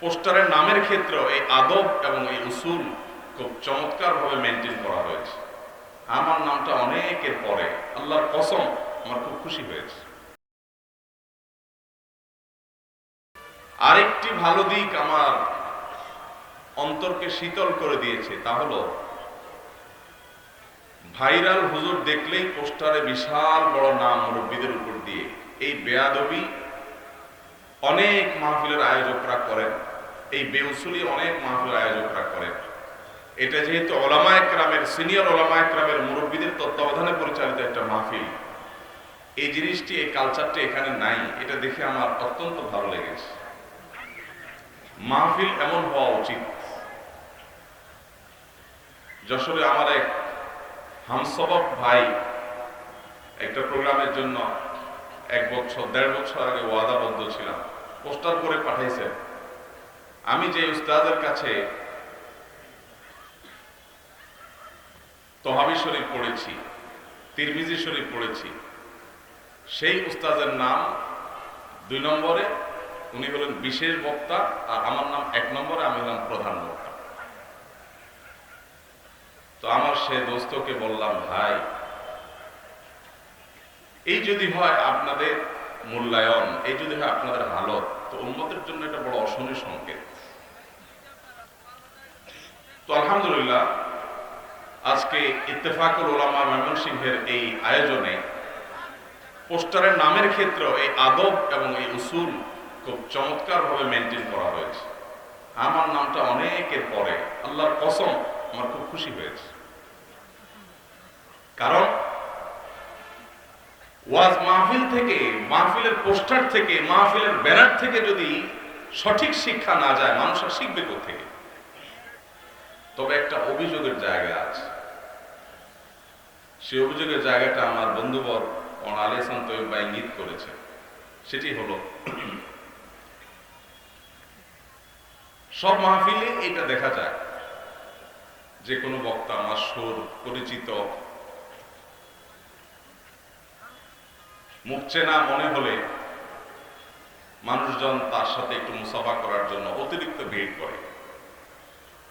পোস্টারের নামের ক্ষেত্রে এই আদব এবং এই উসুল খুব চমৎকারভাবে মেনটেন করা হয়েছে। আমার নামটা অনেকের পরে, আল্লাহর কসম, আমার খুব খুশি হয়েছে। আরেকটি ভালো দিক আমার অন্তরকে শীতল করে দিয়েছে, তা হলো ভাইরাল হুজুর দেখলেই পোস্টারে বিশাল বড় নাম মুরব্বীদের উপর দিয়ে এই বেয়াদবি অনেক মাহফিলের আয়োজকরা করেন। এই বেউসুলি অনেক মাহফিলের আয়োজকরা করেন। এটা যেহেতু ওলামা একরামের, সিনিয়র ওলামা একরামের মুরব্বীদের তত্ত্বাবধানে পরিচালিত একটা মাহফিল। এই জিনিসটি, এই কালচারটি এখানে নাই। এটা দেখে আমার অত্যন্ত ভালো লেগেছে। মাহফিল এমন হওয়া উচিত। যশোরে আমার এক হামসবক ভাই একটা প্রোগ্রামের জন্য এক বছর, দেড় বছর আগে ওয়াদাবদ্ধ ছিলাম। পোস্টার করে পাঠাইছে। আমি যে উস্তাদের কাছে তহাবি শরীফ পড়েছি, তিরমিজি শরীফ পড়েছি, সেই উস্তাদের নাম দুই নম্বরে, উনি হলেন বিশেষ বক্তা আর আমার নাম এক নম্বরে, আমি হলাম প্রধান বক্তা। তো আমার সে দোস্তকে বললাম, ভাই এই যদি হয় আপনাদের মূল্যায়ন, এই যদি হয় আপনাদের হালত, তো উন্মতের জন্য এটা বড় অশনির সংকেত। তো আলহামদুলিল্লাহ, আজকে ইত্তেফাকুল ওলামা ময়মনসিংহের এই আয়োজনে পোস্টারের নামের ক্ষেত্রে এই আদব এবং এই উসুল খুব চমৎকারভাবে মেনটেন করা হয়েছে। আমার নামটা অনেকের পরে, আল্লাহর কসম, আমার খুব খুশি হয়েছে। কারণ ওয়াজ মাহফিল থেকে, মাহফিলের পোস্টার থেকে, মাহফিলের ব্যানার থেকে যদি সঠিক শিক্ষা না যায়, মানুষ আর শিখবে থেকে তবে একটা অভিযোগের জায়গা আছে। সেই অভিযোগের জায়গাটা আমার বন্ধুবর অনালেসান তৈব বা ইঙ্গিত করেছে সেটি হলো, সব মাহফিলে এটা দেখা যায়। যে কোনো বক্তা আমার সুর পরিচিত মুখ চেনা মনে হলে মানুষজন তার সাথে একটু মুসাফা করার জন্য অতিরিক্ত ভিড় করে।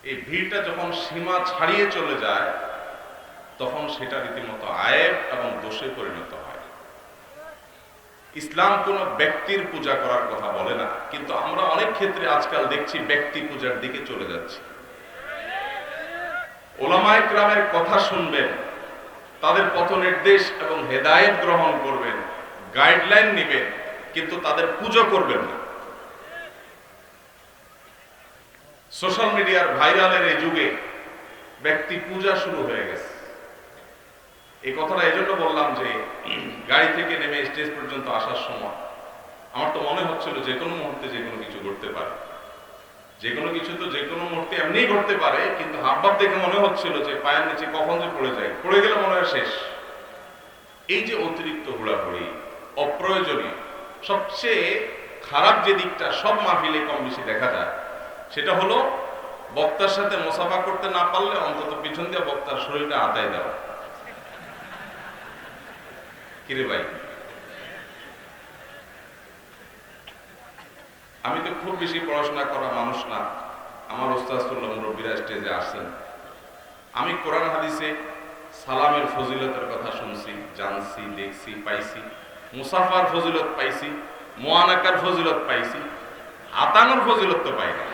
এই ভিড়টা যখন সীমা ছাড়িয়ে চলে যায়, তখন সেটা রীতিমতো আয়েব এবং দোষে পরিণত হয়। ইসলাম কোনো ব্যক্তির পূজা করার কথা বলে না, কিন্তু আমরা অনেক ক্ষেত্রে আজকাল দেখছি ব্যক্তি পূজার দিকে চলে যাচ্ছি। ওলামায় গ্রামের কথা শুনবেন, তাদের পথ নির্দেশ এবং হেদায়েত গ্রহণ করবেন গাইডলাইন নেবেন, কিন্তু তাদের পুজো করবেন না। সোশ্যাল মিডিয়ার ভাইরালের এই যুগে ব্যক্তি পূজা শুরু হয়ে গেছে। এই কথাটা এই জন্য বললাম যে, গাড়ি থেকে নেমে স্টেজ পর্যন্ত আসার সময় আমার তো মনে হচ্ছিল যে কোনো মুহূর্তে যে কোনো কিছু ঘটতে পারে। যে কোনো কিছু তো যে কোনো মুহূর্তে এমনি ঘটতে পারে, কিন্তু হাবভাব দেখে মনে হচ্ছিল যে পায়ের নিচে কখন যে পড়ে যায়, পড়ে গেলে মনে হয় শেষ। এই যে অতিরিক্ত হুড়াহুড়ি অপ্রয়োজনীয়। সবচেয়ে খারাপ যে দিকটা সব মাহফিলে কম বেশি দেখা যায়, সেটা হলো বক্তার সাথে মোসাফা করতে না পারলে অন্তত পিছন দিয়ে বক্তার শরীরটা আদায় দেওয়া। কিরে ভাই? আমি তো খুব বেশি পড়াশোনা করা মানুষ না। আমার ওস্তাদুল্লাহ স্টেজে আসছেন। আমি কোরআন হাদিসে সালামের ফজিলতের কথা শুনছি, জানছি, দেখছি, পাইছি। মুসাফার ফজিলত পাইছি মোয়ানাকার ফজিলত পাইছি আতানোর ফজিলত তো পাই না।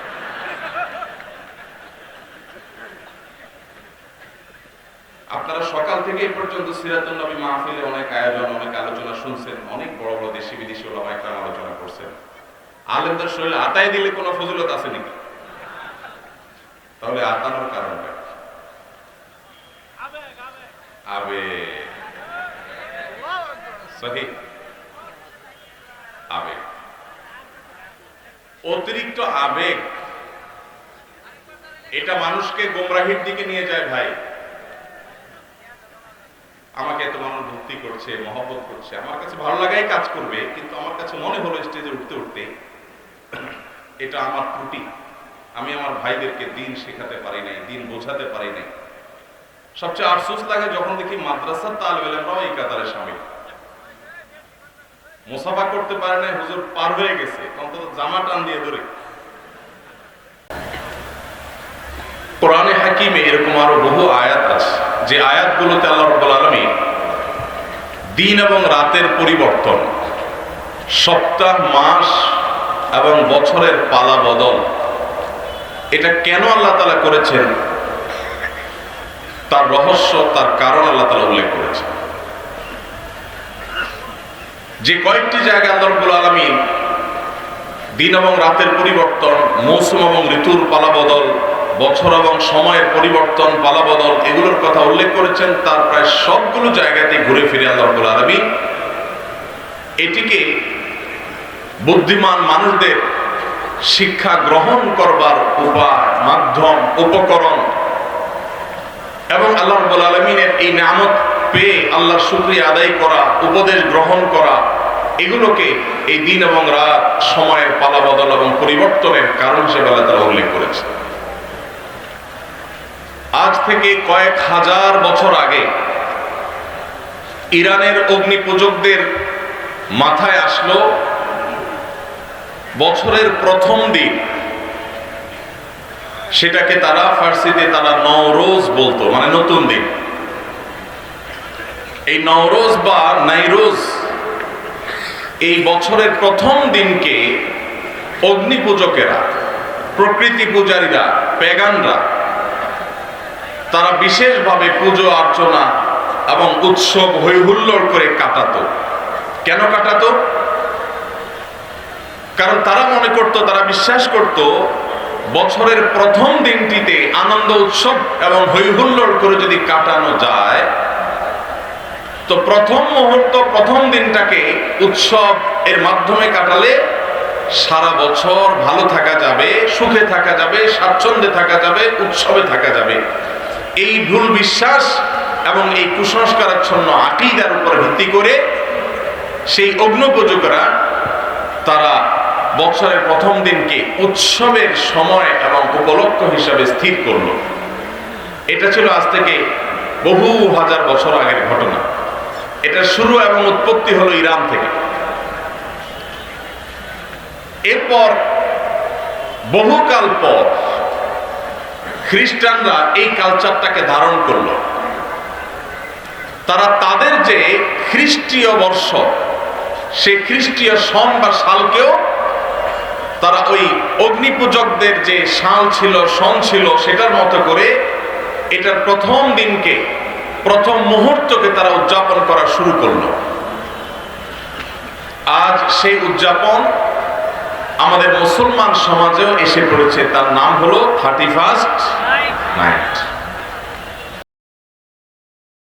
আপনারা সকাল থেকে এই পর্যন্ত সিরাতুল নবী মাহফিলে অনেক আয়োজন অনেক আলোচনা শুনছেন অনেক বড় বড় দেশি বিদেশি ওলামা একরাম আলোচনা করছেন। আলেমদের শরীরে আতায় দিলে কোনো ফজিলত আছে নাকি? তাহলে আতানোর কারণটা কি? আবে সহি আবেগ অতিরিক্ত আবেগ। এটা মানুষকে গোমরাহির দিকে নিয়ে যায় ভাই। আমাকে এত মানুষ ভক্তি করছে, মহব্বত করছে। আমার কাছে ভালো লাগাই কাজ করবে, কিন্তু আমার কাছে মনে হলো স্টেজে উঠতে উঠতে এটা আমার ত্রুটি। আমি আমার ভাইদেরকে দিন শেখাতে পারি নাই, দিন বোঝাতে পারি নাই। সবচেয়ে আফসোস লাগে যখন দেখি মাদ্রাসার তালবেলামরাও এই কাতারে সামিল। মোসাফা করতে পারে না হুজুর পার হয়ে গেছে, অন্তত জামা টান দিয়ে ধরে। হাকিমে এরকম আরও বহু আয়াত আছে। যে আয়াতগুলোতে আল্লাহ রব্বুল আলমী দিন এবং রাতের পরিবর্তন, সপ্তাহ, মাস এবং বছরের পালা বদল, এটা কেন আল্লাহ তালা করেছেন? তার রহস্য, তার কারণ আল্লাহ তালা উল্লেখ করেছেন। যে কয়েকটি জায়গায় আল্লাহ রব্বুল আলমিন দিন এবং রাতের পরিবর্তন, মৌসুম এবং ঋতুর পালাবদল বছর এবং সময়ের পরিবর্তন পালাবদল এগুলোর কথা উল্লেখ করেছেন। তার প্রায় সবগুলো জায়গাতে ঘুরে ফিরে আল্লাহ রব্বুল আলমী এটিকে বুদ্ধিমান মানুষদের শিক্ষা গ্রহণ করবার উপায়, মাধ্যম, উপকরণ এবং আল্লাহ আলমিনের এই নামত পেয়ে আল্লাহ শুক্রিয়া আদায় করা, উপদেশ গ্রহণ করা, এগুলোকে এই দিন এবং রাত সময়ের পালাবদল এবং পরিবর্তনের কারণ হিসেবে আল্লাহ তারা উল্লেখ করেছে আজ থেকে কয়েক হাজার বছর আগে ইরানের অগ্নি পূজকদের মাথায় আসলো বছরের প্রথম দিন। সেটাকে তারা ফার্সিতে তারা নওরোজ বলতো মানে নতুন দিন। এই নওরোজ বা নাইরোজ এই বছরের প্রথম দিনকে অগ্নি পূজকেরা প্রকৃতি পূজারীরা পেগানরা তারা বিশেষভাবে পুজো, অর্চনা এবং উৎসব হৈহুল্লোড় করে কাটাতো। কেন কাটাতো? কারণ তারা মনে করত, তারা বিশ্বাস করত, বছরের প্রথম দিনটিতে আনন্দ উৎসব এবং হৈহুল্লোড় করে যদি কাটানো যায়, তো প্রথম মুহূর্ত, প্রথম দিনটাকে উৎসব এর মাধ্যমে কাটালে সারা বছর ভালো থাকা যাবে, সুখে থাকা যাবে, স্বাচ্ছন্দ্যে থাকা যাবে, উৎসবে থাকা যাবে। এই ভুল বিশ্বাস এবং এই কুসংস্কারাচ্ছন্ন আকিদার উপর ভিত্তি করে সেই অগ্নপূজকরা তারা বছরের প্রথম দিনকে উৎসবের সময় এবং উপলক্ষ হিসাবে স্থির করল। এটা ছিল আজ থেকে বহু হাজার বছর আগের ঘটনা। এটা শুরু এবং উৎপত্তি হলো ইরান থেকে। এরপর বহুকাল পর খ্রিস্টানরা এই কালচারটাকে ধারণ করল। তারা তাদের যে খ্রিস্টীয় বর্ষ, সেই খ্রিস্টীয় সন বা সালকেও তারা ওই অগ্নিপূজকদের যে সাল ছিল, সন ছিল, সেটার মতো করে এটার প্রথম দিনকে, প্রথম মুহূর্তকে তারা উদযাপন করা শুরু করল। আজ সেই উদযাপন আমাদের মুসলমান সমাজেও এসে পড়েছে। তার নাম হলো থার্টি ফার্স্ট নাইট